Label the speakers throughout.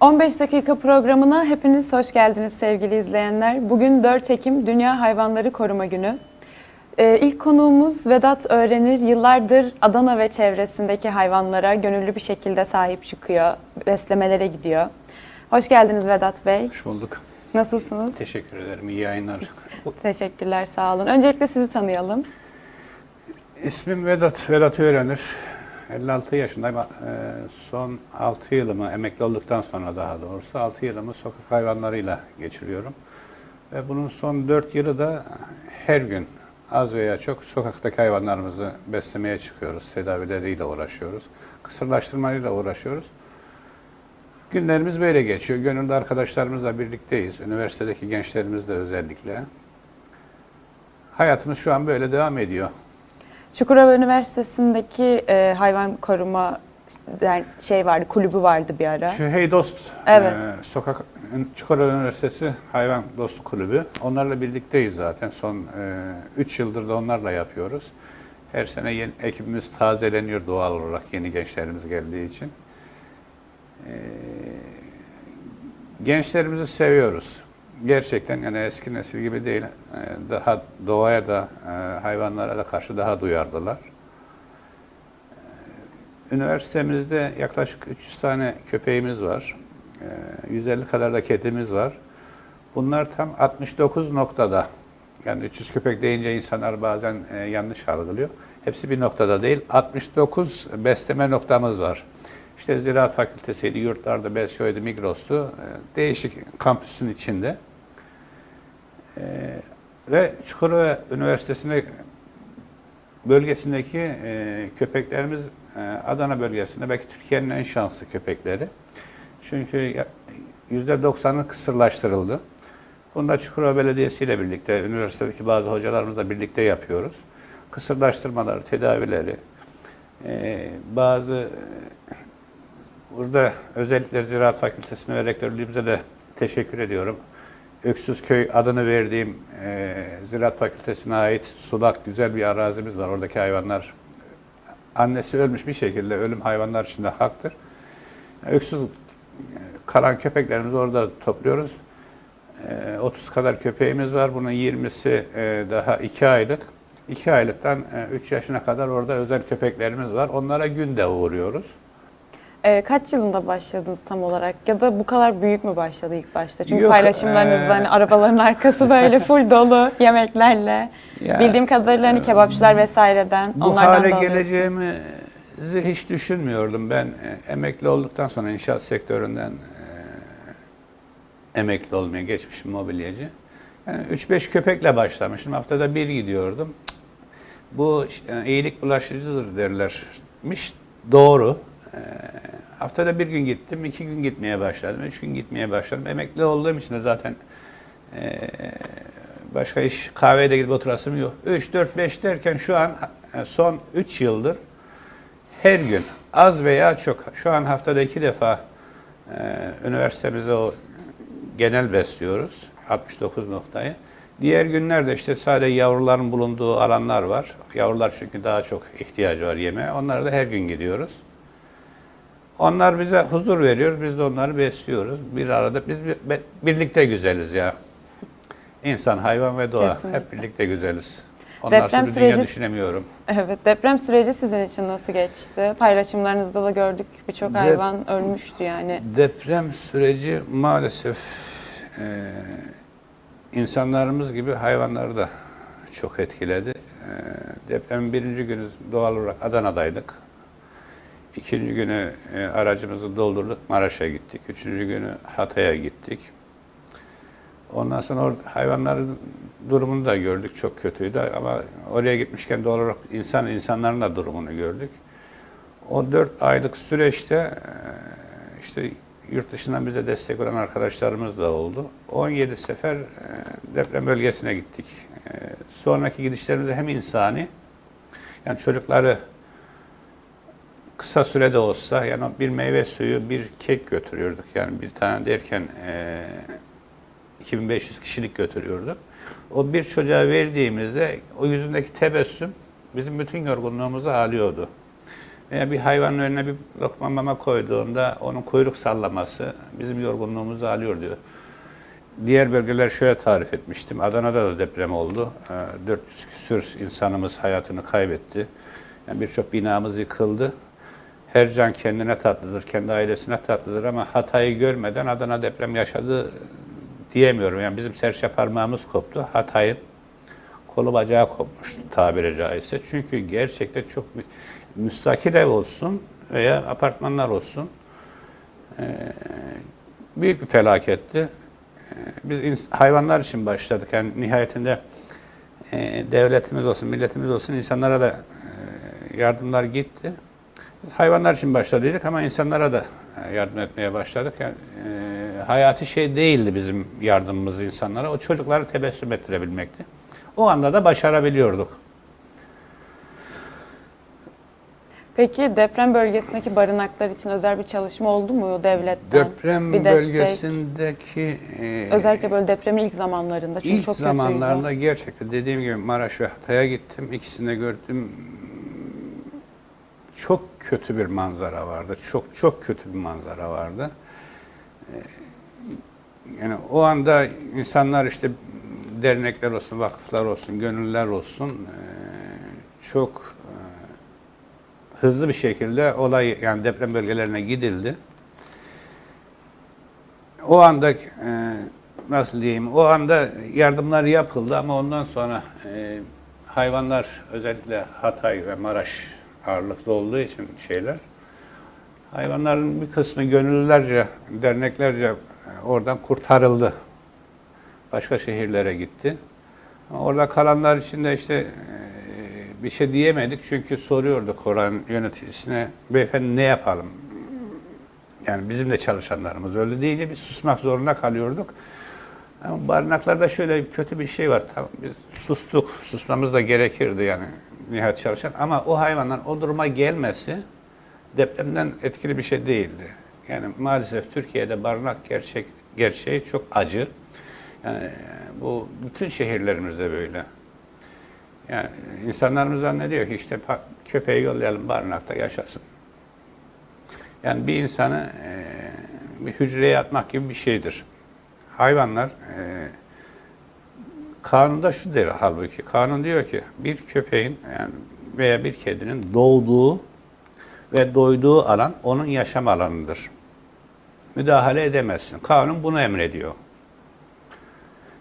Speaker 1: 15 dakika programına hepiniz hoş geldiniz sevgili izleyenler. Bugün 4 Ekim Dünya Hayvanları Koruma Günü. Ee, ilk konuğumuz Vedat Öğrenir. Yıllardır Adana ve çevresindeki hayvanlara gönüllü bir şekilde sahip çıkıyor, beslemelere gidiyor. Hoş geldiniz Vedat Bey.
Speaker 2: Hoş bulduk.
Speaker 1: Nasılsınız?
Speaker 2: Teşekkür ederim. İyi yayınlar.
Speaker 1: Teşekkürler, sağ olun. Öncelikle sizi tanıyalım.
Speaker 2: İsmim Vedat, Vedat Öğrenir. 56 yaşındayım. Ee, Son 6 yılımı emekli olduktan sonra daha doğrusu 6 yılımı sokak hayvanlarıyla geçiriyorum. Ve bunun son 4 yılı da her gün az veya çok sokaktaki hayvanlarımızı beslemeye çıkıyoruz. Tedavileriyle uğraşıyoruz. Kısırlaştırmayla uğraşıyoruz. Günlerimiz böyle geçiyor. Gönüllü arkadaşlarımızla birlikteyiz. Üniversitedeki gençlerimizle özellikle. Hayatımız şu an böyle devam ediyor.
Speaker 1: Çukurova Üniversitesi'ndeki e, hayvan koruma der- şey vardı, kulübü vardı bir ara.
Speaker 2: Şu Hey Dost
Speaker 1: Evet.
Speaker 2: e, Sokak Çukurova Üniversitesi Hayvan Dostu Kulübü. Onlarla birlikteyiz zaten. Son 3 yıldır da onlarla yapıyoruz. Her sene yeni, ekibimiz tazeleniyor doğal olarak yeni gençlerimiz geldiği için. E, gençlerimizi seviyoruz. Gerçekten yani eski nesil gibi değil. E, daha doğaya da e, hayvanlara da karşı daha duyarlılar. Üniversitemizde yaklaşık 300 tane köpeğimiz var. Ee, 150 kadar da kedimiz var. Bunlar tam 69 noktada. Yani 300 köpek deyince insanlar bazen e, yanlış algılıyor. Hepsi bir noktada değil. 69 besleme noktamız var. İşte Ziraat Fakültesiydi, yurtlarda, Besköy'dü, Migros'tu. Değişik kampüsün içinde. E, Ve Çukurova Üniversitesi'ne bölgesindeki e, köpeklerimiz e, Adana bölgesinde belki Türkiye'nin en şanslı köpekleri. Çünkü ya- %90'ı kısırlaştırıldı. Bunu da Çukurova Belediyesi ile birlikte, üniversitedeki bazı hocalarımızla birlikte yapıyoruz. Kısırlaştırmaları, tedavileri, e, bazı e, burada özellikle Ziraat Fakültesi'ne ve rektörlüğümüze de teşekkür ediyorum. Öksüzköy adını verdiğim e, Ziraat Fakültesi'ne ait sulak güzel bir arazimiz var. Oradaki hayvanlar annesi ölmüş bir şekilde ölüm hayvanlar için de haktır. Öksüz e, kalan köpeklerimizi orada topluyoruz. E, 30 kadar köpeğimiz var. Bunun 20'si e, daha 2 aylık. 2 aylıktan 3 yaşına kadar orada özel köpeklerimiz var. Onlara günde uğruyoruz.
Speaker 1: E, kaç yılında başladınız tam olarak ya da bu kadar büyük mü başladı ilk başta? Çünkü
Speaker 2: Yok,
Speaker 1: paylaşımlarınızda
Speaker 2: e-
Speaker 1: hani arabaların arkası böyle full dolu yemeklerle.
Speaker 2: Ya,
Speaker 1: Bildiğim kadarıyla hani kebapçılar vesaireden
Speaker 2: Bu
Speaker 1: onlardan
Speaker 2: hale
Speaker 1: da alıyorsunuz.
Speaker 2: geleceğimi hiç düşünmüyordum. Ben e, emekli olduktan sonra inşaat sektöründen e, emekli olmaya geçmişim mobilyacı. Yani 3-5 köpekle başlamışım. Haftada bir gidiyordum. Bu e, iyilik bulaşıcıdır derlermiş. Doğru. E, haftada bir gün gittim, iki gün gitmeye başladım, üç gün gitmeye başladım. Emekli olduğum için de zaten e, başka iş kahveye de gidip oturasım yok. 3, 4, 5 derken şu an e, son 3 yıldır her gün az veya çok şu an haftada iki defa e, üniversitemize o genel besliyoruz 69 noktayı. Diğer günlerde işte sadece yavruların bulunduğu alanlar var. Yavrular çünkü daha çok ihtiyacı var yemeğe. Onlara da her gün gidiyoruz. Onlar bize huzur veriyor, biz de onları besliyoruz. Bir arada biz birlikte güzeliz ya. İnsan, hayvan ve doğa
Speaker 1: Kesinlikle.
Speaker 2: hep birlikte güzeliz. Onlarsız
Speaker 1: Deprem
Speaker 2: bir dünya
Speaker 1: süreci-
Speaker 2: düşünemiyorum.
Speaker 1: Evet, deprem süreci sizin için nasıl geçti? Paylaşımlarınızda da gördük birçok
Speaker 2: Dep-
Speaker 1: hayvan ölmüştü yani.
Speaker 2: Deprem süreci maalesef e, insanlarımız gibi hayvanları da çok etkiledi. E, depremin birinci günü doğal olarak Adana'daydık. İkinci günü e, aracımızı doldurduk, Maraş'a gittik. Üçüncü günü Hatay'a gittik. Ondan sonra or- hayvanların durumunu da gördük, çok kötüydü ama oraya gitmişken doğal olarak insan insanların da durumunu gördük. O dört aylık süreçte e, işte yurt dışından bize destek olan arkadaşlarımız da oldu. 17 sefer e, deprem bölgesine gittik. E, Sonraki gidişlerimizde hem insani, yani çocukları kısa sürede olsa yani bir meyve suyu, bir kek götürüyorduk. Yani bir tane derken e, 2500 kişilik götürüyorduk. O bir çocuğa verdiğimizde o yüzündeki tebessüm bizim bütün yorgunluğumuzu alıyordu. Veya bir hayvanın önüne bir lokma mama koyduğunda onun kuyruk sallaması bizim yorgunluğumuzu alıyor diyor. Diğer bölgeler şöyle tarif etmiştim. Adana'da da deprem oldu. Ee, 400 küsür insanımız hayatını kaybetti. Yani birçok binamız yıkıldı. Her can kendine tatlıdır, kendi ailesine tatlıdır ama Hatay'ı görmeden Adana deprem yaşadı diyemiyorum. Yani bizim serçe parmağımız koptu. Hatay'ın kolu bacağı kopmuş tabiri caizse. Çünkü gerçekten çok mü- müstakil ev olsun veya apartmanlar olsun büyük bir felaketti. Biz hayvanlar için başladık. Yani nihayetinde devletimiz olsun, milletimiz olsun insanlara da yardımlar gitti. Hayvanlar için başladıydık ama insanlara da e, yardım etmeye başladık. Yani e, hayati şey değildi bizim yardımımız insanlara. O çocukları tebessüm ettirebilmekti. O anda da başarabiliyorduk.
Speaker 1: Peki deprem bölgesindeki barınaklar için özel bir çalışma oldu mu devletten?
Speaker 2: Deprem
Speaker 1: bir destek?
Speaker 2: bölgesindeki e,
Speaker 1: Özellikle böyle depremin ilk zamanlarında. Çünkü
Speaker 2: İlk
Speaker 1: çok kötüydü.
Speaker 2: zamanlarda gerçekten dediğim gibi Maraş ve Hatay'a gittim. İkisini de gördüm. Çok kötü bir manzara vardı. Çok çok kötü bir manzara vardı. Ee, Yani o anda insanlar işte dernekler olsun, vakıflar olsun, gönüllüler olsun ee, çok ee, hızlı bir şekilde olay yani deprem bölgelerine gidildi. O anda e, nasıl diyeyim, o anda yardımlar yapıldı ama ondan sonra e, hayvanlar özellikle Hatay ve Maraş ağırlıklı olduğu için şeyler, hayvanların bir kısmı gönüllülerce, derneklerce e, oradan kurtarıldı. Başka şehirlere gitti. Orada kalanlar için de işte e, bir şey diyemedik çünkü soruyorduk oranın yöneticisine, beyefendi ne yapalım? Yani bizim de çalışanlarımız öyle değil. Biz susmak zorunda kalıyorduk. Ama barınaklarda şöyle kötü bir şey var. Tamam, biz sustuk. Susmamız da gerekirdi yani nihayet çalışan. Ama o hayvanların o duruma gelmesi depremden etkili bir şey değildi. Yani maalesef Türkiye'de barınak gerçek gerçeği çok acı. Yani bu bütün şehirlerimizde böyle. Yani insanlarımız zannediyor ki işte köpeği yollayalım barınakta yaşasın. Yani bir insanı e, bir hücreye atmak gibi bir şeydir. Hayvanlar e, kanunda şu der halbuki. Kanun diyor ki bir köpeğin yani veya bir kedinin doğduğu ve doyduğu alan onun yaşam alanıdır. Müdahale edemezsin. Kanun bunu emrediyor.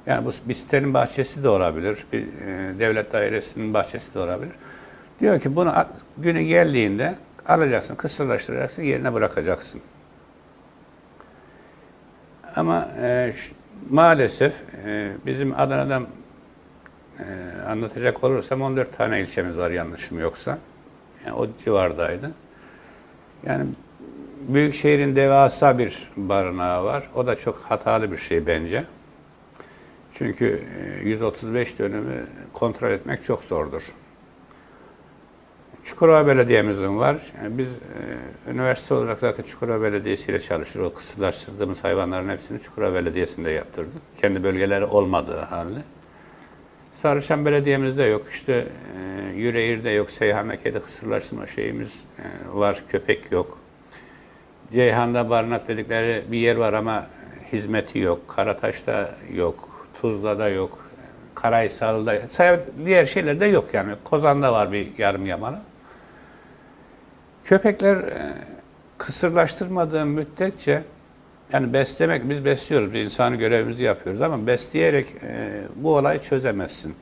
Speaker 2: Yani bu bir sitenin bahçesi de olabilir, bir e, devlet dairesinin bahçesi de olabilir. Diyor ki bunu at- günü geldiğinde alacaksın, kısırlaştıracaksın, yerine bırakacaksın. Ama e, maalesef e, bizim Adana'dan e, anlatacak olursam 14 tane ilçemiz var yanlışım yoksa. Yani o civardaydı. Yani Büyükşehir'in devasa bir barınağı var. O da çok hatalı bir şey bence. Çünkü e, 135 dönümü kontrol etmek çok zordur. Çukurova Belediye'mizin var. Yani biz e, üniversite olarak zaten Çukurova Belediyesi ile çalışır. O kısırlaştırdığımız hayvanların hepsini Çukurova Belediyesi'nde yaptırdık. Kendi bölgeleri olmadığı halde. Sarıçam Belediye'mizde yok. İşte e, Yüreğir'de yok. Seyhan'da kedi kısırlaştırma şeyimiz e, var. Köpek yok. Ceyhan'da barınak dedikleri bir yer var ama hizmeti yok. Karataş'ta yok. Tuzla'da yok. Karaysal'da, diğer şeylerde yok yani. Kozan'da var bir yarım yamalı. Köpekler e, kısırlaştırmadığın müddetçe yani beslemek, biz besliyoruz, bir insani görevimizi yapıyoruz ama besleyerek e, bu olayı çözemezsin.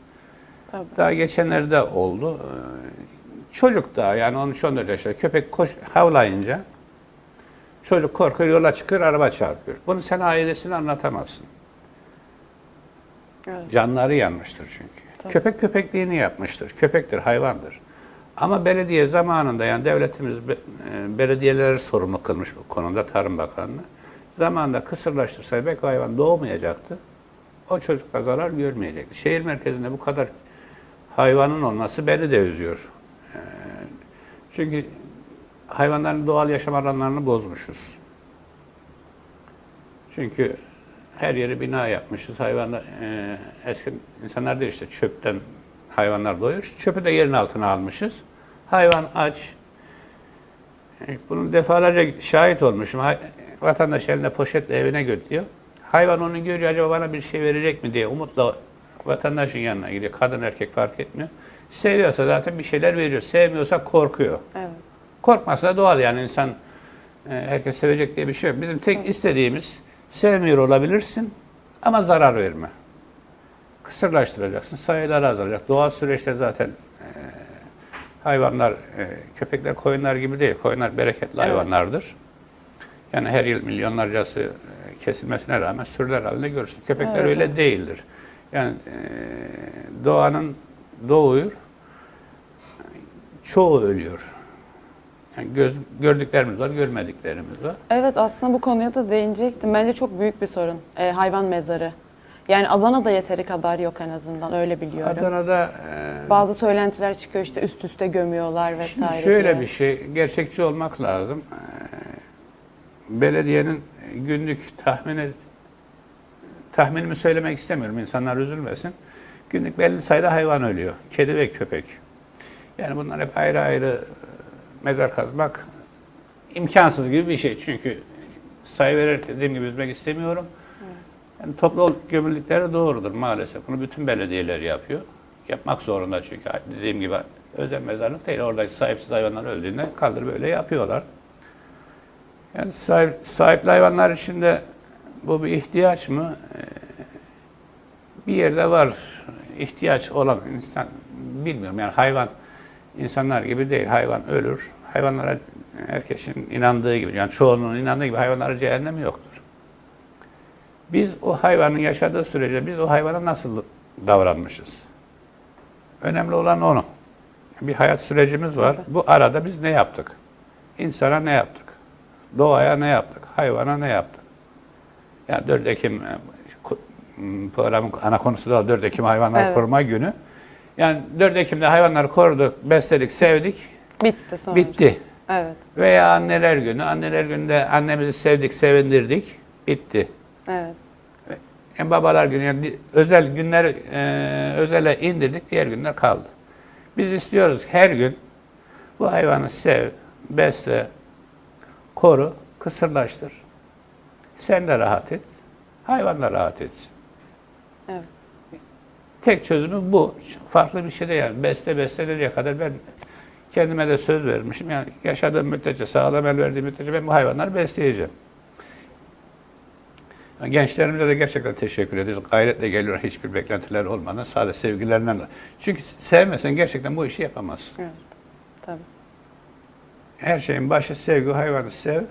Speaker 1: Tabii.
Speaker 2: Daha geçenlerde oldu. Ee, Çocuk daha yani 13-14 yaşında köpek koş, havlayınca çocuk korkuyor yola çıkıyor araba çarpıyor. Bunu sen ailesine anlatamazsın.
Speaker 1: Evet.
Speaker 2: Canları yanmıştır çünkü. Köpek köpekliğini yapmıştır. Köpektir, hayvandır. Ama belediye zamanında yani devletimiz e, belediyeleri sorumlu kılmış bu konuda Tarım Bakanlığı. Zamanında kısırlaştırsaydı belki hayvan doğmayacaktı. O çocuk da zarar görmeyecekti. Şehir merkezinde bu kadar hayvanın olması beni de üzüyor. Ee, Çünkü hayvanların doğal yaşam alanlarını bozmuşuz. Çünkü her yeri bina yapmışız. Hayvanlar, e, eski insanlar değil işte çöpten hayvanlar doyuyor. Çöpü de yerin altına almışız. Hayvan aç, E, Bunun defalarca şahit olmuşum. Vatandaş elinde poşetle evine götürüyor. Hayvan onu görüyor acaba bana bir şey verecek mi diye umutla vatandaşın yanına gidiyor. Kadın erkek fark etmiyor. Seviyorsa zaten bir şeyler veriyor. Sevmiyorsa korkuyor.
Speaker 1: Evet.
Speaker 2: Korkması da doğal yani insan e, herkes sevecek diye bir şey yok. Bizim tek istediğimiz sevmiyor olabilirsin ama zarar verme. Kısırlaştıracaksın, sayıları azalacak. Doğal süreçte zaten hayvanlar, e, köpekler koyunlar gibi değil. Koyunlar bereketli
Speaker 1: Evet.
Speaker 2: hayvanlardır. Yani her yıl milyonlarcası e, kesilmesine rağmen sürüler halinde görürsün. Köpekler
Speaker 1: Evet.
Speaker 2: öyle değildir. Yani e, doğanın doğuyor, çoğu ölüyor. Yani göz, gördüklerimiz var, görmediklerimiz var.
Speaker 1: Evet aslında bu konuya da değinecektim. Bence çok büyük bir sorun. Ee, hayvan mezarı. Yani Adana'da yeteri kadar yok en azından öyle biliyorum.
Speaker 2: Adana'da e,
Speaker 1: Bazı söylentiler çıkıyor işte üst üste gömüyorlar
Speaker 2: şimdi
Speaker 1: vesaire
Speaker 2: şöyle
Speaker 1: diye.
Speaker 2: bir şey, gerçekçi olmak lazım. E, belediyenin günlük tahmini tahminimi söylemek istemiyorum, insanlar üzülmesin. Günlük belli sayıda hayvan ölüyor, kedi ve köpek. Yani bunlar hep ayrı ayrı e, mezar kazmak imkansız gibi bir şey. Çünkü sayı verirken dediğim gibi üzmek istemiyorum. Yani toplu gömüldükleri doğrudur maalesef. Bunu bütün belediyeler yapıyor. Yapmak zorunda çünkü dediğim gibi özel mezarlık değil. Oradaki sahipsiz hayvanlar öldüğünde kaldırıp böyle yapıyorlar. Yani sahip, sahipli hayvanlar için de bu bir ihtiyaç mı? Ee, Bir yerde var ihtiyaç olan insan bilmiyorum yani hayvan insanlar gibi değil. Hayvan ölür. Hayvanlara herkesin inandığı gibi yani çoğunun inandığı gibi hayvanlara cehennem yoktur. Biz o hayvanın yaşadığı sürece biz o hayvana nasıl davranmışız? Önemli olan onu. Bir hayat sürecimiz var. Bu arada biz ne yaptık? İnsana ne yaptık? Doğaya ne yaptık? Hayvana ne yaptık? Yani 4 Ekim e, programın ana konusu da 4 Ekim Hayvanlar
Speaker 1: Evet.
Speaker 2: Koruma Günü. Yani 4 Ekim'de hayvanları koruduk, besledik, sevdik,
Speaker 1: Bitti sonra.
Speaker 2: bitti.
Speaker 1: Evet.
Speaker 2: Veya anneler günü, anneler gününde annemizi sevdik, sevindirdik, bitti.
Speaker 1: Evet.
Speaker 2: Yani babalar günü, yani özel günler e, özele indirdik, diğer günler kaldı. Biz istiyoruz her gün bu hayvanı sev, besle, koru, kısırlaştır. Sen de rahat et, hayvan da rahat etsin.
Speaker 1: Evet.
Speaker 2: Tek çözümü bu. Farklı bir şey değil yani. Besle besle nereye kadar ben kendime de söz vermişim. Yani yaşadığım müddetçe, sağlam el verdiğim müddetçe ben bu hayvanları besleyeceğim. Gençlerimize de gerçekten teşekkür ediyoruz. Gayretle geliyor hiçbir beklentiler olmadan. Sadece sevgilerinden de. Çünkü sevmesen gerçekten bu işi yapamazsın.
Speaker 1: Evet. Tabii.
Speaker 2: Her şeyin başı sevgi, hayvanı sev.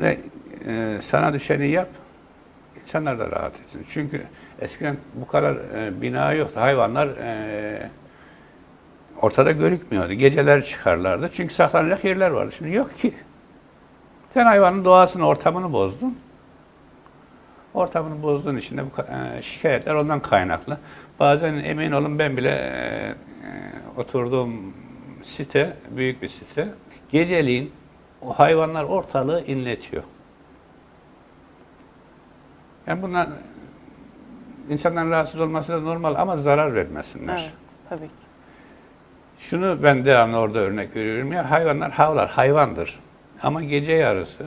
Speaker 2: Ve e, sana düşeni yap. İnsanlar da rahat etsin. Çünkü eskiden bu kadar e, bina yoktu. Hayvanlar e, ortada görükmüyordu. Geceler çıkarlardı. Çünkü saklanacak yerler vardı. Şimdi yok ki. Sen hayvanın doğasını, ortamını bozdun. Ortamını bozduğun için de bu e, şikayetler ondan kaynaklı. Bazen emin olun ben bile e, e, oturduğum site, büyük bir site. Geceliğin o hayvanlar ortalığı inletiyor. Yani bunlar insanların rahatsız olması da normal ama zarar vermesinler.
Speaker 1: Evet. Tabii ki.
Speaker 2: Şunu ben devamlı orada örnek veriyorum ya hayvanlar havlar, hayvandır. Ama gece yarısı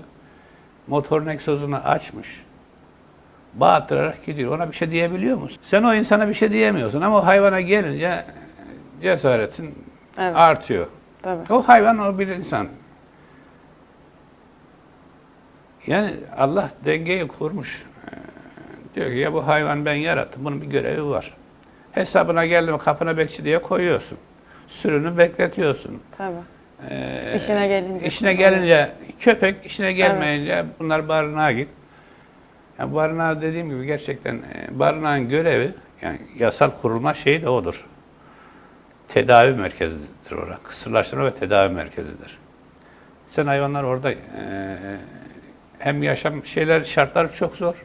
Speaker 2: motorun egzozunu açmış, bağıttırarak gidiyor. Ona bir şey diyebiliyor musun? Sen o insana bir şey diyemiyorsun ama o hayvana gelince cesaretin
Speaker 1: Evet.
Speaker 2: artıyor.
Speaker 1: Tabii.
Speaker 2: O hayvan o bir insan. Yani Allah dengeyi kurmuş. Ee, Diyor ki ya bu hayvan ben yarattım. Bunun bir görevi var. Hesabına geldi mi kapına bekçi diye koyuyorsun. Sürünü bekletiyorsun.
Speaker 1: Tabii.
Speaker 2: Ee,
Speaker 1: İşine gelince.
Speaker 2: işine gelince köpek, işine gelmeyince bunlar barınağa git. Yani barınağı dediğim gibi gerçekten e, barınağın görevi yani yasal kurulma şeyi de odur. Tedavi merkezidir orası. Kısırlaştırma ve tedavi merkezidir. Sen hayvanlar orada e, hem yaşam şeyler şartları çok zor.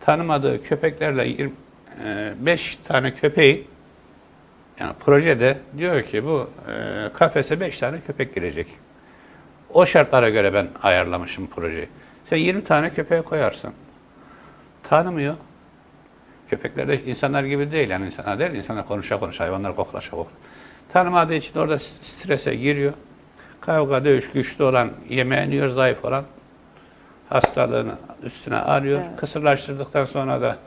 Speaker 2: Tanımadığı köpeklerle 5 tane köpeği yani projede diyor ki bu e, kafese 5 tane köpek girecek. O şartlara göre ben ayarlamışım projeyi. Sen 20 tane köpeğe koyarsın. Tanımıyor. Köpekler de insanlar gibi değil. Yani insanlar değil, insanlar konuşa konuşa, hayvanlar koklaşa koklaşa. Tanımadığı için orada strese giriyor. Kavga, dövüş, güçlü olan yemeğini yiyor, zayıf olan hastalığını üstüne arıyor.
Speaker 1: Evet.
Speaker 2: Kısırlaştırdıktan sonra da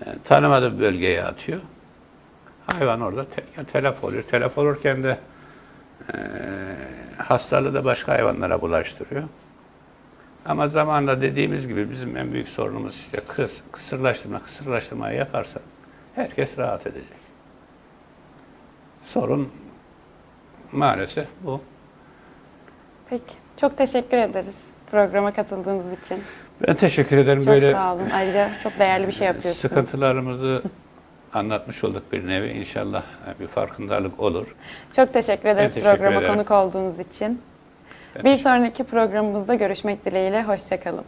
Speaker 2: e, tanımadığı bölgeye atıyor. Hayvan orada te- ya telef oluyor. Telef olurken de e, hastalığı da başka hayvanlara bulaştırıyor. Ama zamanla dediğimiz gibi bizim en büyük sorunumuz işte kıs, kısırlaştırma, kısırlaştırmayı yaparsan herkes rahat edecek. Sorun maalesef bu.
Speaker 1: Peki. Çok teşekkür ederiz programa katıldığınız için.
Speaker 2: Ben teşekkür ederim.
Speaker 1: Çok
Speaker 2: Böyle
Speaker 1: sağ olun. Ayrıca çok değerli bir şey yapıyorsunuz.
Speaker 2: sıkıntılarımızı anlatmış olduk bir nevi. İnşallah bir farkındalık olur.
Speaker 1: Çok teşekkür ederiz
Speaker 2: Ben teşekkür
Speaker 1: programa
Speaker 2: ederim.
Speaker 1: konuk olduğunuz için. Bir sonraki programımızda görüşmek dileğiyle. Hoşçakalın.